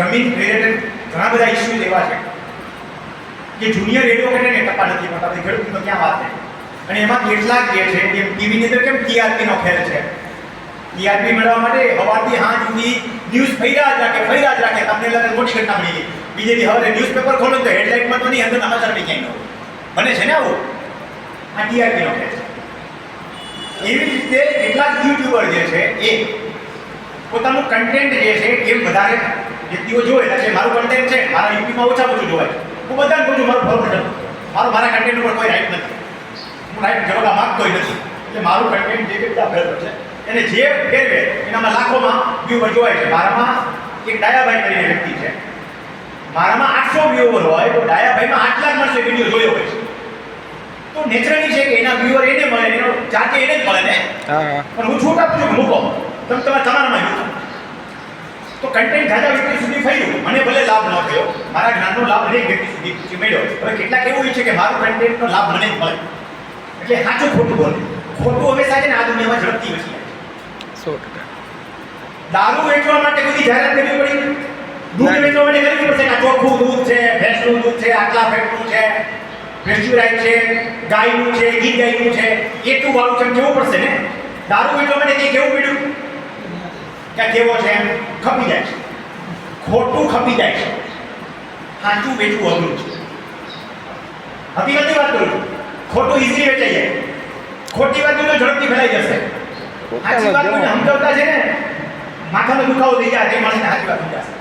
જમીન રિલેટેડ ઘણા બધા ઇસ્યુ એવા છે કે જુનિયર એડવોકેટને ટપા નથી મળતા. ખેડૂતની તો ક્યાં વાત છે? અને એમાં કેટલાક જે છે કે ટીવીની અંદર કેમ ટીઆરપીનો ખેલ છે? ટીઆરપી મેળવવા માટે હવાથી હા સુધી ન્યૂઝ ફર્યા જ રાખે ફર્યા જ રાખે. તમને લાગે મોટી ઘટના મળી ગઈ બીજે દી હવે ન્યૂઝપેપર ખોલો તો હેડલાઇનમાં તો નહીં, અંદર સમાચાર બી ક્યાંય બને છે ને આવું? આ ટીઆરપીનો ખેલ છે. એવી જ રીતે કેટલાક યુટ્યુબર જે છે, એ પોતાનું કન્ટેન્ટ જે છે એ વધારે વ્યક્તિઓ જોવે એટલે મારું કન્ટેન્ટ છે મારા યુટ્યુબમાં ઓછા ઓછું જોવાય. હું બધાને કહું છું મારું ફોલો નથી મારું મારા કન્ટેન્ટ ઉપર કોઈ રાઈટ નથી. હું રાઈટ જવાબ માંગતો નથી. એટલે મારું કન્ટેન્ટ જે બધા ફેરવે છે એને જે ફેરવે એનામાં લાખોમાં વ્યૂવર જોવાય છે. મારામાં એક ડાયાભાઈ કરીને વ્યક્તિ છે. મારામાં આઠસો વ્યૂવર હોય તો ડાયાભાઈમાં આઠ લાખ મળશે વીડિયો જોયો હોય છે. તો નેચરલી છે કે એના વ્યૂવર એને મળે એનો જાતે એને જ મળે ને? પણ હું છૂટ આપું છું મૂકો. તમે તમારા તમારામાં તો કન્ટેન્ટ જાજા વ્યક્તિ સુધી થયું મને ભલે લાભ ન થયો મારા જ્ઞાનનો લાભ અનેક વ્યક્તિ સુધી સુધી મળ્યો. હવે કેટલાક એવું હોય છે કે મારું કન્ટેન્ટનો લાભ મને મળે. એટલે સાચું ખોટું બોલે. ખોટું હંમેશા છે ને આ દુનિયામાં ઝડપથી જાય. સો દારૂ વેચવા માટે બધી જાહેરાત કરવી પડી? દૂધ. વેચવા માટે કરવી પડશે? કે ચોખ્ખું દૂધ છે ભેંસનું દૂધ છે આટલા ફેટનું છે પેસ્ચ્યુરાઇઝ છે ગાયનું છે ગીર ગાયનું છે? એટલું વાળું છે કેવું પડશે ને? દારૂ વેચવા માટે તે કેવું પડ્યું? કે કેવો છે એમ? ખપી જાય છે. ખોટું ખપી જાય છે. સાચું વેચવું અઘરું છે. હકીકતની વાત કરું છું. ખોટું ઇઝી વેચાઈ જાય. ખોટી વાત તો ઝડપથી ફેલાઈ જશે. સાચી વાત કોઈને સમજાવતા છે ને માથાનો દુખાવો થઈ જાય તે માણસને સાચી વાત સમજાશે.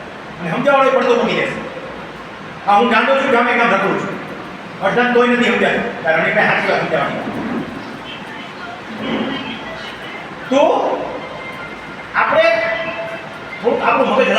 અને સમજાવવાનો પડતો મૂકી દેશે. આ હું ગાંડો છું ગામે કામ રખડું છું. અડધાન કોઈ નથી સમજાતું. કારણ કે સાચી વાત સમજાવવાની. 不能退给他